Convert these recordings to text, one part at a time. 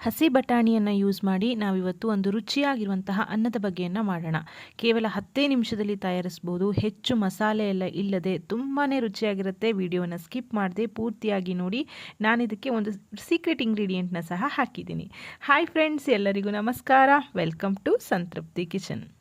ಹಸಿ ಬಟಾಣಿಯನ್ನು ಯೂಸ್ ಮಾಡಿ ನಾವಿವತ್ತು ಒಂದು ರುಚಿಯಾಗಿರುವಂತಹ ಅನ್ನದ ಬಗೆಯನ್ನು ಮಾಡೋಣ. ಕೇವಲ ಹತ್ತೇ ನಿಮಿಷದಲ್ಲಿ ತಯಾರಿಸ್ಬೋದು. ಹೆಚ್ಚು ಮಸಾಲೆ ಎಲ್ಲ ಇಲ್ಲದೆ ತುಂಬಾ ರುಚಿಯಾಗಿರುತ್ತೆ. ವಿಡಿಯೋನ ಸ್ಕಿಪ್ ಮಾಡದೆ ಪೂರ್ತಿಯಾಗಿ ನೋಡಿ. ನಾನು ಇದಕ್ಕೆ ಒಂದು ಸೀಕ್ರೆಟ್ ಇಂಗ್ರೀಡಿಯೆಂಟ್ನ ಸಹ ಹಾಕಿದ್ದೀನಿ. ಹಾಯ್ ಫ್ರೆಂಡ್ಸ್ ಎಲ್ಲರಿಗೂ ನಮಸ್ಕಾರ. ವೆಲ್ಕಮ್ ಟು ಸಂತೃಪ್ತಿ ಕಿಚನ್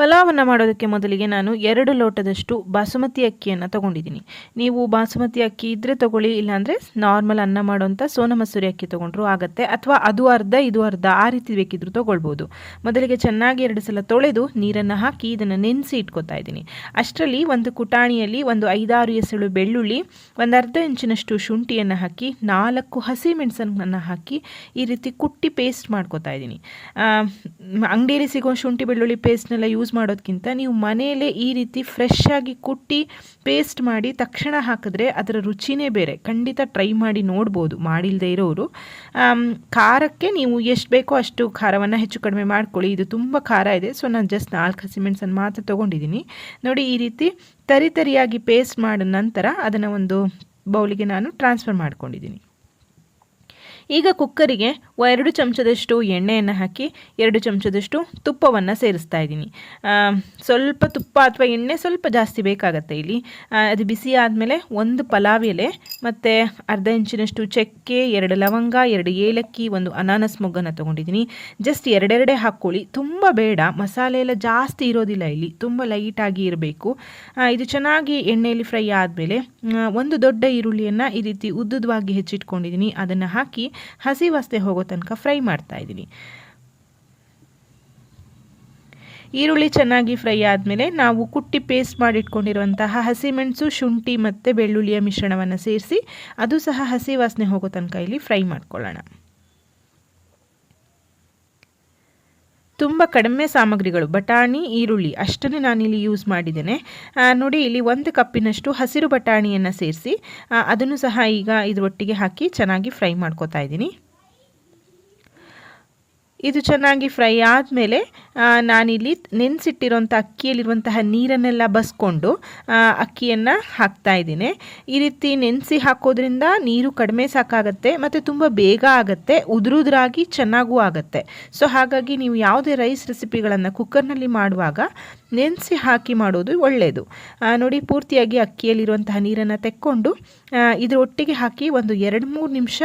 ಪಲಾವನ್ನು ಮಾಡೋದಕ್ಕೆ ಮೊದಲಿಗೆ ನಾನು ಎರಡು ಲೋಟದಷ್ಟು ಬಾಸುಮತಿ ಅಕ್ಕಿಯನ್ನು ತೊಗೊಂಡಿದ್ದೀನಿ. ನೀವು ಬಾಸುಮತಿ ಅಕ್ಕಿ ಇದ್ದರೆ ತೊಗೊಳ್ಳಿ, ಇಲ್ಲಾಂದರೆ ನಾರ್ಮಲ್ ಅನ್ನ ಮಾಡೋಂಥ ಸೋನ ಮಸೂರಿ ಅಕ್ಕಿ ತೊಗೊಂಡ್ರು ಆಗುತ್ತೆ. ಅಥವಾ ಅದು ಅರ್ಧ, ಇದು ಅರ್ಧ, ಆ ರೀತಿ ಬೇಕಿದ್ರೂ ತೊಗೊಳ್ಬೋದು. ಮೊದಲಿಗೆ ಚೆನ್ನಾಗಿ ಎರಡು ಸಲ ತೊಳೆದು ನೀರನ್ನು ಹಾಕಿ ಇದನ್ನು ನೆನೆಸಿ ಇಟ್ಕೊತಾ ಇದ್ದೀನಿ. ಅಷ್ಟರಲ್ಲಿ ಒಂದು ಕುಟಾಣಿಯಲ್ಲಿ ಒಂದು ಐದಾರು ಎಸಳು ಬೆಳ್ಳುಳ್ಳಿ, ಒಂದು ಅರ್ಧ ಇಂಚಿನಷ್ಟು ಶುಂಠಿಯನ್ನು ಹಾಕಿ, ನಾಲ್ಕು ಹಸಿ ಮೆಣಸನ್ನು ಹಾಕಿ ಈ ರೀತಿ ಕುಟ್ಟಿ ಪೇಸ್ಟ್ ಮಾಡ್ಕೋತಾ ಇದ್ದೀನಿ. ಅಂಗಡಿಯಲ್ಲಿ ಸಿಗೋ ಶುಂಠಿ ಬೆಳ್ಳುಳ್ಳಿ ಪೇಸ್ಟ್ನೆಲ್ಲ ಯೂಸ್ ಯೂಸ್ ಮಾಡೋದಕ್ಕಿಂತ ನೀವು ಮನೆಯಲ್ಲೇ ಈ ರೀತಿ ಫ್ರೆಶ್ ಆಗಿ ಕುಟ್ಟಿ ಪೇಸ್ಟ್ ಮಾಡಿ ತಕ್ಷಣ ಹಾಕಿದ್ರೆ ಅದರ ರುಚಿನೇ ಬೇರೆ. ಖಂಡಿತ ಟ್ರೈ ಮಾಡಿ ನೋಡ್ಬೋದು ಮಾಡಿಲ್ಲದೆ ಇರೋರು. ಖಾರಕ್ಕೆ ನೀವು ಎಷ್ಟು ಬೇಕೋ ಅಷ್ಟು ಖಾರವನ್ನು ಹೆಚ್ಚು ಕಡಿಮೆ ಮಾಡ್ಕೊಳ್ಳಿ. ಇದು ತುಂಬ ಖಾರ ಇದೆ. ಸೊ ನಾನು ಜಸ್ಟ್ ನಾಲ್ಕು ಹಸಿಮೆಣಸನ್ನು ಮಾತ್ರ ತೊಗೊಂಡಿದ್ದೀನಿ. ನೋಡಿ, ಈ ರೀತಿ ತರಿ ತರಿಯಾಗಿ ಪೇಸ್ಟ್ ಮಾಡಿದ ನಂತರ ಅದನ್ನು ಒಂದು ಬೌಲಿಗೆ ನಾನು ಟ್ರಾನ್ಸ್ಫರ್ ಮಾಡ್ಕೊಂಡಿದ್ದೀನಿ. ಈಗ ಕುಕ್ಕರಿಗೆ ಎರಡು ಚಮಚದಷ್ಟು ಎಣ್ಣೆಯನ್ನು ಹಾಕಿ ಎರಡು ಚಮಚದಷ್ಟು ತುಪ್ಪವನ್ನು ಸೇರಿಸ್ತಾ ಇದ್ದೀನಿ. ಸ್ವಲ್ಪ ತುಪ್ಪ ಅಥವಾ ಎಣ್ಣೆ ಸ್ವಲ್ಪ ಜಾಸ್ತಿ ಬೇಕಾಗತ್ತೆ ಇಲ್ಲಿ. ಅದು ಬಿಸಿ ಆದಮೇಲೆ ಒಂದು ಪಲಾವ್ ಎಲೆ ಮತ್ತು ಅರ್ಧ ಇಂಚಿನಷ್ಟು ಚಕ್ಕೆ, ಎರಡು ಲವಂಗ, ಎರಡು ಏಲಕ್ಕಿ, ಒಂದು ಅನಾನಸ್ ಮೊಗ್ಗನ್ನು ತೊಗೊಂಡಿದ್ದೀನಿ. ಜಸ್ಟ್ ಎರಡೆರಡೆ ಹಾಕ್ಕೊಳ್ಳಿ. ತುಂಬ ಬೇಡ. ಮಸಾಲೆ ಎಲ್ಲ ಜಾಸ್ತಿ ಇರೋದಿಲ್ಲ ಇಲ್ಲಿ. ತುಂಬ ಲೈಟಾಗಿ ಇರಬೇಕು. ಇದು ಚೆನ್ನಾಗಿ ಎಣ್ಣೆಯಲ್ಲಿ ಫ್ರೈ ಆದಮೇಲೆ ಒಂದು ದೊಡ್ಡ ಈರುಳ್ಳಿಯನ್ನು ಈ ರೀತಿ ಉದ್ದುದವಾಗಿ ಹೆಚ್ಚಿಟ್ಕೊಂಡಿದ್ದೀನಿ. ಅದನ್ನು ಹಾಕಿ ಹಸಿ ವಾಸನೆ ಹೋಗೋ ತನಕ ಫ್ರೈ ಮಾಡ್ತಾ ಇದ್ದೀನಿ. ಈರುಳ್ಳಿ ಚೆನ್ನಾಗಿ ಫ್ರೈ ಆದಮೇಲೆ ನಾವು ಕುಟ್ಟಿ ಪೇಸ್ಟ್ ಮಾಡಿಟ್ಕೊಂಡಿರುವಂತಹ ಹಸಿಮೆಣಸು, ಶುಂಠಿ ಮತ್ತು ಬೆಳ್ಳುಳ್ಳಿಯ ಮಿಶ್ರಣವನ್ನು ಸೇರಿಸಿ, ಅದು ಸಹ ಹಸಿ ವಾಸನೆ ಹೋಗೋ ತನಕ ಇಲ್ಲಿ ಫ್ರೈ ಮಾಡ್ಕೊಳ್ಳೋಣ. ತುಂಬ ಕಡಿಮೆ ಸಾಮಗ್ರಿಗಳು, ಬಟಾಣಿ, ಈರುಳ್ಳಿ, ಅಷ್ಟನ್ನೇ ನಾನಿಲ್ಲಿ ಯೂಸ್ ಮಾಡಿದ್ದೇನೆ. ನೋಡಿ, ಇಲ್ಲಿ ಒಂದು ಕಪ್ಪಿನಷ್ಟು ಹಸಿರು ಬಟಾಣಿಯನ್ನು ಸೇರಿಸಿ ಅದನ್ನು ಸಹ ಈಗ ಇದರೊಟ್ಟಿಗೆ ಹಾಕಿ ಚೆನ್ನಾಗಿ ಫ್ರೈ ಮಾಡ್ಕೋತಾ ಇದ್ದೀನಿ. ಇದು ಚೆನ್ನಾಗಿ ಫ್ರೈ ಆದಮೇಲೆ ನಾನಿಲ್ಲಿ ನೆನೆಸಿಟ್ಟಿರೋಂಥ ಅಕ್ಕಿಯಲ್ಲಿರುವಂತಹ ನೀರನ್ನೆಲ್ಲ ಬಸ್ಕೊಂಡು ಅಕ್ಕಿಯನ್ನು ಹಾಕ್ತಾ ಇದ್ದೀನಿ. ಈ ರೀತಿ ನೆನೆಸಿ ಹಾಕೋದ್ರಿಂದ ನೀರು ಕಡಿಮೆ ಸಾಕಾಗತ್ತೆ ಮತ್ತು ತುಂಬ ಬೇಗ ಆಗುತ್ತೆ, ಉದುರುದ್ರಾಗಿ ಚೆನ್ನಾಗೂ ಆಗುತ್ತೆ. ಸೊ ಹಾಗಾಗಿ ನೀವು ಯಾವುದೇ ರೈಸ್ ರೆಸಿಪಿಗಳನ್ನು ಕುಕ್ಕರ್ನಲ್ಲಿ ಮಾಡುವಾಗ ನೆನೆಸಿ ಹಾಕಿ ಮಾಡೋದು ಒಳ್ಳೆಯದು ನೋಡಿ, ಪೂರ್ತಿಯಾಗಿ ಅಕ್ಕಿಯಲ್ಲಿರುವಂತಹ ನೀರನ್ನು ತೆಕ್ಕೊಂಡು ಇದರೊಟ್ಟಿಗೆ ಹಾಕಿ ಒಂದು ಎರಡು ಮೂರು ನಿಮಿಷ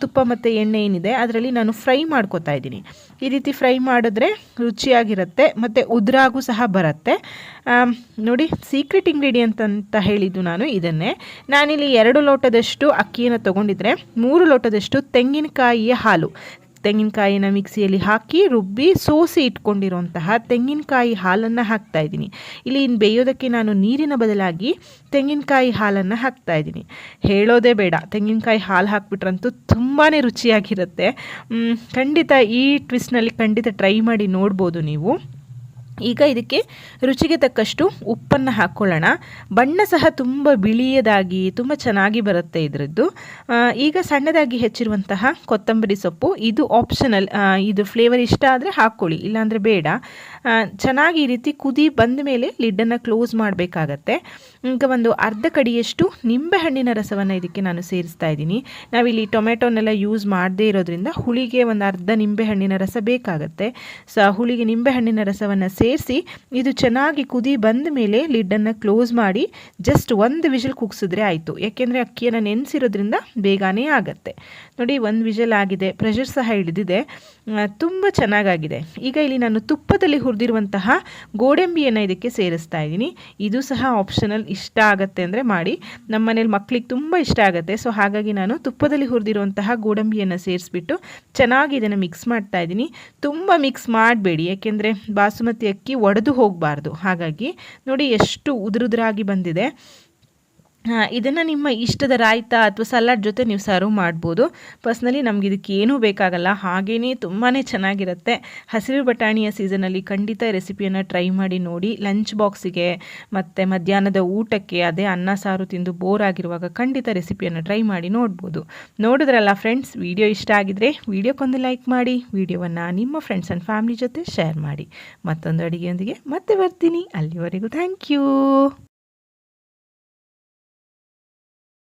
ತುಪ್ಪ ಮತ್ತು ಎಣ್ಣೆ ಏನಿದೆ, ಅದರಲ್ಲಿ ನಾನು ಫ್ರೈ ಮಾಡ್ಕೋತಾ ಇದ್ದೀನಿ. ಈ ರೀತಿ ಫ್ರೈ ಮಾಡಿದ್ರೆ ರುಚಿಯಾಗಿರುತ್ತೆ, ಮತ್ತು ಉದ್ರಾಗೂ ಸಹ ಬರುತ್ತೆ. ನೋಡಿ ಸೀಕ್ರೆಟ್ ಇಂಗ್ರೀಡಿಯಂಟ್ ಅಂತ ಹೇಳಿದ್ದು ನಾನು ಇದನ್ನೇ. ನಾನಿಲ್ಲಿ ಎರಡು ಲೋಟದಷ್ಟು ಅಕ್ಕಿಯನ್ನು ತೊಗೊಂಡಿದ್ರೆ, ಮೂರು ಲೋಟದಷ್ಟು ತೆಂಗಿನಕಾಯಿಯ ಹಾಲು. ತೆಂಗಿನಕಾಯಿನ ಮಿಕ್ಸಿಯಲ್ಲಿ ಹಾಕಿ ರುಬ್ಬಿ ಸೋಸಿ ಇಟ್ಕೊಂಡಿರುವಂತಹ ತೆಂಗಿನಕಾಯಿ ಹಾಲನ್ನು ಹಾಕ್ತಾ ಇದ್ದೀನಿ. ಇಲ್ಲಿ ಇನ್ನು ಬೇಯೋದಕ್ಕೆ ನಾನು ನೀರಿನ ಬದಲಾಗಿ ತೆಂಗಿನಕಾಯಿ ಹಾಲನ್ನು ಹಾಕ್ತಾ ಇದ್ದೀನಿ. ಹೇಳೋದೇ ಬೇಡ. ತೆಂಗಿನಕಾಯಿ ಹಾಲು ಹಾಕ್ಬಿಟ್ರಂತೂ ತುಂಬಾ ರುಚಿಯಾಗಿರುತ್ತೆ. ಖಂಡಿತ ಈ ಟ್ವಿಸ್ಟ್ನಲ್ಲಿ ಖಂಡಿತ ಟ್ರೈ ಮಾಡಿ ನೋಡ್ಬೋದು ನೀವು. ಈಗ ಇದಕ್ಕೆ ರುಚಿಗೆ ತಕ್ಕಷ್ಟು ಉಪ್ಪನ್ನು ಹಾಕ್ಕೊಳ್ಳೋಣ. ಬಣ್ಣ ಸಹ ತುಂಬ ಬಿಳಿಯದಾಗಿ, ತುಂಬ ಚೆನ್ನಾಗಿ ಬರುತ್ತೆ ಇದರದ್ದು. ಈಗ ಸಣ್ಣದಾಗಿ ಹೆಚ್ಚಿರುವಂತಹ ಕೊತ್ತಂಬರಿ ಸೊಪ್ಪು, ಇದು ಆಪ್ಷನಲ್ ಇದು ಫ್ಲೇವರ್ ಇಷ್ಟ ಆದರೆ ಹಾಕ್ಕೊಳ್ಳಿ, ಇಲ್ಲಾಂದರೆ ಬೇಡ. ಚೆನ್ನಾಗಿ ಈ ರೀತಿ ಕುದಿ ಬಂದ ಮೇಲೆ ಲಿಡ್ಡನ್ನು ಕ್ಲೋಸ್ ಮಾಡಬೇಕಾಗತ್ತೆ. ಈಗ ಒಂದು ಅರ್ಧ ಕಡಿಯಷ್ಟು ನಿಂಬೆಹಣ್ಣಿನ ರಸವನ್ನು ಇದಕ್ಕೆ ನಾನು ಸೇರಿಸ್ತಾ ಇದ್ದೀನಿ. ನಾವಿಲ್ಲಿ ಟೊಮೆಟೊನೆಲ್ಲ ಯೂಸ್ ಮಾಡದೇ ಇರೋದ್ರಿಂದ ಹುಳಿಗೆ ಒಂದು ಅರ್ಧ ನಿಂಬೆಹಣ್ಣಿನ ರಸ ಬೇಕಾಗತ್ತೆ. ಸೊ, ಹುಳಿಗೆ ನಿಂಬೆಹಣ್ಣಿನ ರಸವನ್ನು ಸೇರಿಸಿ ಇದು ಚೆನ್ನಾಗಿ ಕುದಿ ಬಂದ ಮೇಲೆ ಲಿಡ್ಡನ್ನು ಕ್ಲೋಸ್ ಮಾಡಿ ಜಸ್ಟ್ ಒಂದು ವಿಷಲ್ ಕುಗ್ಸಿದ್ರೆ ಆಯಿತು. ಯಾಕೆಂದರೆ ಅಕ್ಕಿಯನ್ನು ನೆನೆಸಿರೋದ್ರಿಂದ ಬೇಗನೆ ಆಗುತ್ತೆ. ನೋಡಿ, ಒಂದು ವಿಷಲ್ ಆಗಿದೆ ಪ್ರೆಷರ್ ಸಹ ಹಿಡಿದಿದೆ ತುಂಬ ಚೆನ್ನಾಗಾಗಿದೆ. ಈಗ ಇಲ್ಲಿ ನಾನು ತುಪ್ಪದಲ್ಲಿ ಹುರಿದಿರುವಂತಹ ಗೋಡಂಬಿಯನ್ನು ಇದಕ್ಕೆ ಸೇರಿಸ್ತಾ ಇದ್ದೀನಿ. ಇದು ಸಹ ಆಪ್ಷನಲ್ ಇಷ್ಟ ಆಗುತ್ತೆ ಅಂದರೆ ಮಾಡಿ. ನಮ್ಮ ಮನೇಲಿ ಮಕ್ಕಳಿಗೆ ತುಂಬ ಇಷ್ಟ ಆಗುತ್ತೆ ಸೊ ಹಾಗಾಗಿ ನಾನು ತುಪ್ಪದಲ್ಲಿ ಹುರಿದಿರುವಂತಹ ಗೋಡಂಬಿಯನ್ನು ಸೇರಿಸ್ಬಿಟ್ಟು ಚೆನ್ನಾಗಿ ಇದನ್ನು ಮಿಕ್ಸ್ ಮಾಡ್ತಾ ಇದ್ದೀನಿ. ತುಂಬ ಮಿಕ್ಸ್ ಮಾಡಬೇಡಿ, ಯಾಕೆಂದರೆ ಬಾಸುಮತಿ ಅಕ್ಕಿ ಒಡೆದು ಹೋಗಬಾರ್ದು. ಹಾಗಾಗಿ ನೋಡಿ ಎಷ್ಟು ಉದುರುದುರಾಗಿ ಬಂದಿದೆ. ಇದನ್ನು ನಿಮ್ಮ ಇಷ್ಟದ ರಾಯ್ತ ಅಥವಾ ಸಲಾಡ್ ಜೊತೆ ನೀವು ಸರ್ವ್ ಮಾಡ್ಬೋದು. ಪರ್ಸ್ನಲಿ ನಮ್ಗೆ ಇದಕ್ಕೆ ಏನೂ ಬೇಕಾಗಲ್ಲ. ಹಾಗೇ ತುಂಬಾ ಚೆನ್ನಾಗಿರುತ್ತೆ. ಹಸಿರು ಬಟಾಣಿಯ ಸೀಸನಲ್ಲಿ ಖಂಡಿತ ರೆಸಿಪಿಯನ್ನು ಟ್ರೈ ಮಾಡಿ ನೋಡಿ. ಲಂಚ್ ಬಾಕ್ಸಿಗೆ ಮತ್ತು ಮಧ್ಯಾಹ್ನದ ಊಟಕ್ಕೆ ಅದೇ ಅನ್ನ ಸಾರು ತಿಂದು ಬೋರ್ ಆಗಿರುವಾಗ ಖಂಡಿತ ರೆಸಿಪಿಯನ್ನು ಟ್ರೈ ಮಾಡಿ ನೋಡ್ಬೋದು. ನೋಡಿದ್ರಲ್ಲ ಫ್ರೆಂಡ್ಸ್ ವಿಡಿಯೋ ಇಷ್ಟ ಆಗಿದ್ರೆ ವಿಡಿಯೋಕ್ಕೊಂದು ಲೈಕ್ ಮಾಡಿ ವಿಡಿಯೋವನ್ನು ನಿಮ್ಮ ಫ್ರೆಂಡ್ಸ್ ಆ್ಯಂಡ್ ಫ್ಯಾಮಿಲಿ ಜೊತೆ ಶೇರ್ ಮಾಡಿ. ಮತ್ತೊಂದು ಅಡುಗೆಯೊಂದಿಗೆ ಮತ್ತೆ ಬರ್ತೀನಿ. ಅಲ್ಲಿವರೆಗೂ ಥ್ಯಾಂಕ್ ಯು